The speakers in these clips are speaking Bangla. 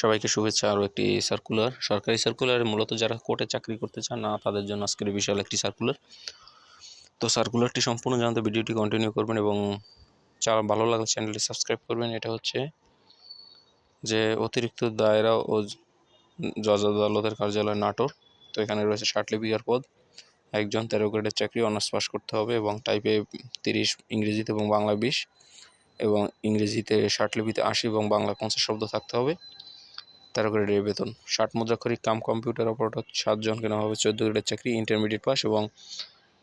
সবাইকে শুভেচ্ছা। আরও একটি সার্কুলার সরকারি সার্কুলার মূলত যারা কোর্টে চাকরি করতে চান না, তাদের জন্য আজকের বিশাল একটি সার্কুলার তো সার্কুলারটি সম্পূর্ণ জানতে ভিডিওটি কন্টিনিউ করবেন এবং যারা ভালো লাগলে চ্যানেলটি সাবস্ক্রাইব করবেন, এটা হচ্ছে যে অতিরিক্ত দায়রা ও জজ আদালতের কার্যালয় নাটোর। তো এখানে রয়েছে লিপিকার পদ, একজন তেরো গ্রেডের চাকরি, অনার্স পাস করতে হবে এবং টাইপে তিরিশ, ইংরেজিতে এবং বাংলা বিশ এবং ইংরেজিতে ষাট লিপিতে আশি এবং বাংলা পঞ্চাশ শব্দ থাকতে হবে। তেরো গ্রেডের বেতন। ষাট মুদ্রাক্ষরিক কাম কম্পিউটার অপারেটর সাতজনকে নেওয়া হবে চোদ্দ গ্রেডের চাকরি, ইন্টারমিডিয়েট পাস এবং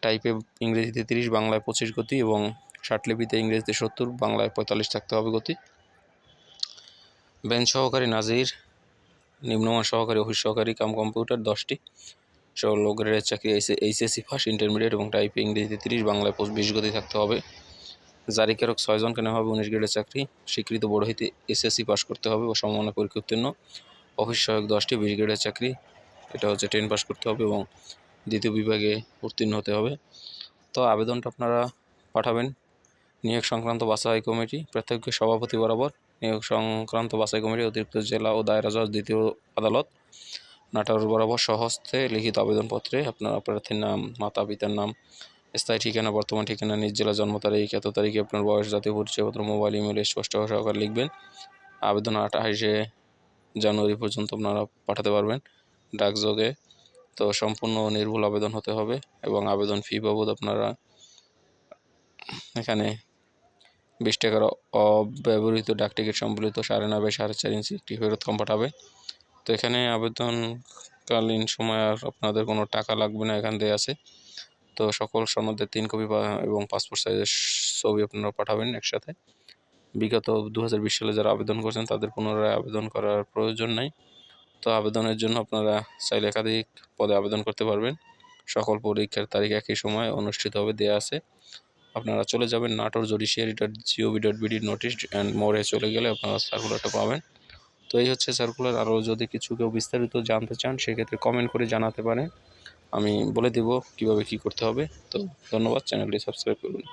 টাইপে ইংরেজিতে তিরিশ, বাংলায় পঁচিশ গতি এবং ষাট লিপিতে ইংরেজিতে সত্তর, বাংলায় পঁয়তাল্লিশ থাকতে হবে গতি। বেঞ্চ সহকারী নাজির, নিম্নমান সহকারী, অফিস সহকারী, কাম কম্পিউটার দশটি। ষোলো গ্রেডের চাকরি এইচএসসি ফার্স্ট, ইন্টারমিডিয়েট এবং টাইপে ইংরেজিতে তিরিশ, বাংলায় বিশ গতি থাকতে হবে। জারিকারক ছয়জনকে নেওয়া হবে? উনিশ গ্রেডের চাকরি। স্বীকৃত বড় হইতে এসএসসি পাস করতে হবে ও সমমানের পরীক্ষা উত্তীর্ণ। অফিস সহায়ক দশটি, বিশ গ্রেডের চাকরি। এটা হচ্ছে টেন পাস করতে হবে এবং দ্বিতীয় বিভাগে উত্তীর্ণ হতে হবে। তো আবেদনটা আপনারা পাঠাবেন। নিয়োগ সংক্রান্ত বাছাই কমিটি প্রত্যেক সভাপতি বরাবর। নিয়োগ সংক্রান্ত বাছাই কমিটি, অতিরিক্ত জেলা ও দায়রা জজ, দ্বিতীয় আদালত। নাটোর বরাবর সহস্তে লিখিত আবেদনপত্রে আপনার প্রার্থীর নাম, মাতা, পিতার নাম স্থায়ী ঠিকানা, বর্তমান ঠিকানা, নিজ জেলা জন্ম তারিখ, এত তারিখে আপনার বয়স, জাতীয় পরিচয়পত্র, মোবাইল, ইমেল স্পষ্ট সহকারে লিখবেন। আবেদন আঠাশে জানুয়ারি পর্যন্ত আপনারা পাঠাতে পারবেন ডাকযোগে। তো সম্পূর্ণ নির্ভুল আবেদন হতে হবে এবং আবেদন ফি বাবদ আপনারা এখানে বিশ টাকার অব্যবহৃত ডাকটিকিট সম্বলিত সাড়ে নয় সাড়ে চার ইঞ্চি একটি ফেরত কম পাঠাবে। তো এখানে আবেদনকালীন সময় আর আপনাদের কোনো টাকা লাগবে না, এখান দিয়ে আছে। তো সকল সনদের তিন কপি এবং পাসপোর্ট সাইজের ছবি আপনারা পাঠাবেন একসাথে। বিগত দু হাজার বিশ সালে যারা আবেদন করছেন, তাদের পুনরায় আবেদন করার প্রয়োজন নাই। তো আবেদনের জন্য আপনারা চাইলে একাধিক পদে আবেদন করতে পারবেন। সকল পরীক্ষার তারিখ একই সময় অনুষ্ঠিত হবে দেওয়া আছে। আপনারা চলে যাবেন Natore judiciary dot GOV dot BD notice and মোড়ে চলে গেলে আপনারা সার্কুলারটা পাবেন। তো এই হচ্ছে সার্কুলার আরও যদি কিছু কেউ বিস্তারিত জানতে চান, সেক্ষেত্রে কমেন্ট করে জানাতে পারেন। আমি বলে দেব কীভাবে কী করতে হবে। তো ধন্যবাদ চ্যানেলটি সাবস্ক্রাইব করুন।